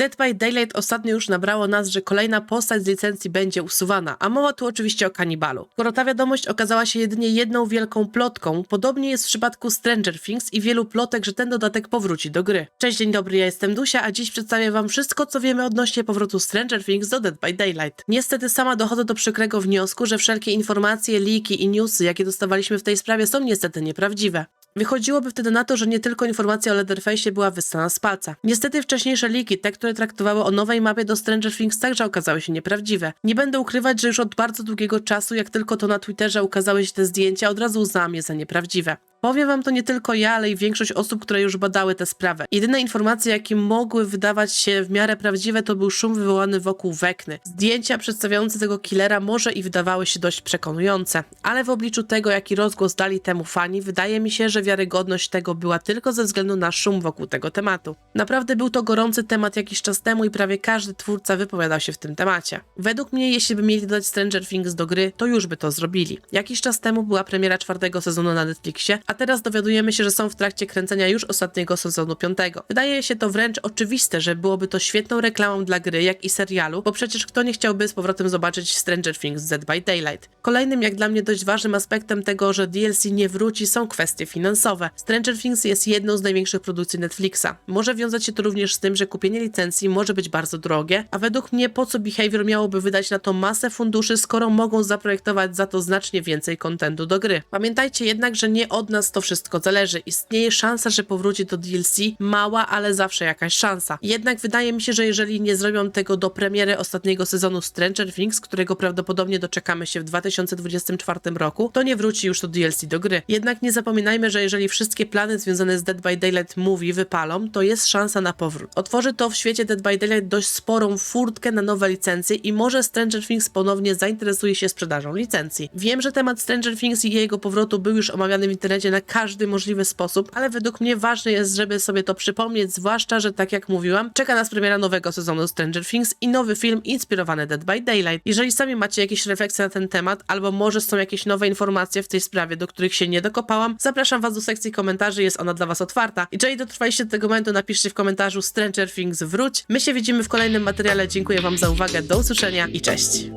Dead by Daylight ostatnio już nabrało nas, że kolejna postać z licencji będzie usuwana, a mowa tu oczywiście o kanibalu. Skoro ta wiadomość okazała się jedynie jedną wielką plotką, podobnie jest w przypadku Stranger Things i wielu plotek, że ten dodatek powróci do gry. Cześć, dzień dobry, ja jestem Dusia, a dziś przedstawię wam wszystko, co wiemy odnośnie powrotu Stranger Things do Dead by Daylight. Niestety sama dochodzę do przykrego wniosku, że wszelkie informacje, leaki i newsy, jakie dostawaliśmy w tej sprawie są niestety nieprawdziwe. Wychodziłoby wtedy na to, że nie tylko informacja o Leatherface była wyssana z palca. Niestety wcześniejsze liki, te, które traktowały o nowej mapie do Stranger Things, także okazały się nieprawdziwe. Nie będę ukrywać, że już od bardzo długiego czasu, jak tylko to na Twitterze ukazały się te zdjęcia, od razu uznałam je za nieprawdziwe. Powiem wam to nie tylko ja, ale i większość osób, które już badały tę sprawę. Jedyne informacje, jakie mogły wydawać się w miarę prawdziwe, to był szum wywołany wokół Wekny. Zdjęcia przedstawiające tego killera może i wydawały się dość przekonujące, ale w obliczu tego, jaki rozgłos dali temu fani, wydaje mi się, że wiarygodność tego była tylko ze względu na szum wokół tego tematu. Naprawdę był to gorący temat jakiś czas temu i prawie każdy twórca wypowiadał się w tym temacie. Według mnie, jeśli by mieli dodać Stranger Things do gry, to już by to zrobili. Jakiś czas temu była premiera czwartego sezonu na Netflixie, a teraz dowiadujemy się, że są w trakcie kręcenia już ostatniego sezonu piątego. Wydaje się to wręcz oczywiste, że byłoby to świetną reklamą dla gry, jak i serialu, bo przecież kto nie chciałby z powrotem zobaczyć Stranger Things Dead by Daylight. Kolejnym, jak dla mnie dość ważnym aspektem tego, że DLC nie wróci, są kwestie finansowe. Stranger Things jest jedną z największych produkcji Netflixa. Może wiązać się to również z tym, że kupienie licencji może być bardzo drogie, a według mnie po co Behavior miałoby wydać na to masę funduszy, skoro mogą zaprojektować za to znacznie więcej kontentu do gry. Pamiętajcie jednak, że nie od nas to wszystko zależy. Istnieje szansa, że powróci to DLC, mała, ale zawsze jakaś szansa. Jednak wydaje mi się, że jeżeli nie zrobią tego do premiery ostatniego sezonu Stranger Things, którego prawdopodobnie doczekamy się w 2024 roku, to nie wróci już to DLC do gry. Jednak nie zapominajmy, że jeżeli wszystkie plany związane z Dead by Daylight Movie wypalą, to jest szansa na powrót. Otworzy to w świecie Dead by Daylight dość sporą furtkę na nowe licencje i może Stranger Things ponownie zainteresuje się sprzedażą licencji. Wiem, że temat Stranger Things i jego powrotu był już omawiany w internecie na każdy możliwy sposób, ale według mnie ważne jest, żeby sobie to przypomnieć, zwłaszcza, że tak jak mówiłam, czeka nas premiera nowego sezonu Stranger Things i nowy film inspirowany Dead by Daylight. Jeżeli sami macie jakieś refleksje na ten temat, albo może są jakieś nowe informacje w tej sprawie, do których się nie dokopałam, zapraszam was do sekcji komentarzy, jest ona dla was otwarta. I jeżeli dotrwaliście do tego momentu, napiszcie w komentarzu Stranger Things wróć. My się widzimy w kolejnym materiale, dziękuję wam za uwagę, do usłyszenia i cześć!